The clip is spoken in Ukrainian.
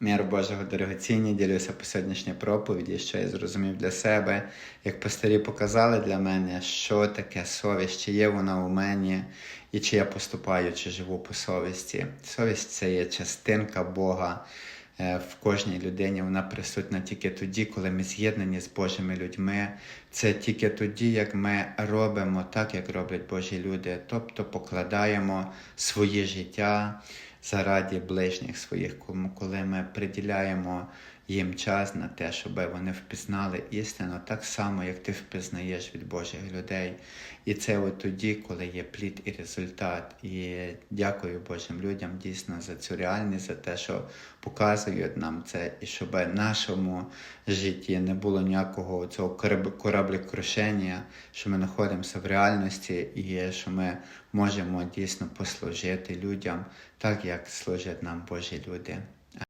Мір Божого дорогоцінні, ділюся по сьогоднішній проповіді, що я зрозумів для себе, як пастирі показали для мене, що таке совість, чи є вона у мені, і чи я поступаю, чи живу по совісті. Совість це є частинка Бога е, в кожній людині. Вона присутня тільки тоді, коли ми з'єднані з Божими людьми. Це тільки тоді, як ми робимо так, як роблять Божі люди, тобто покладаємо своє життя заради ближніх своїх, коли ми приділяємо їм час на те, щоб вони впізнали істину, так само, як ти впізнаєш від Божих людей. І це от тоді, коли є плід і результат. І дякую Божим людям дійсно за цю реальність, за те, що показують нам це, і щоб в нашому житті не було ніякого цього кораб- кораблекрушення, що ми знаходимося в реальності і що ми можемо дійсно послужити людям так, як служать нам Божі люди.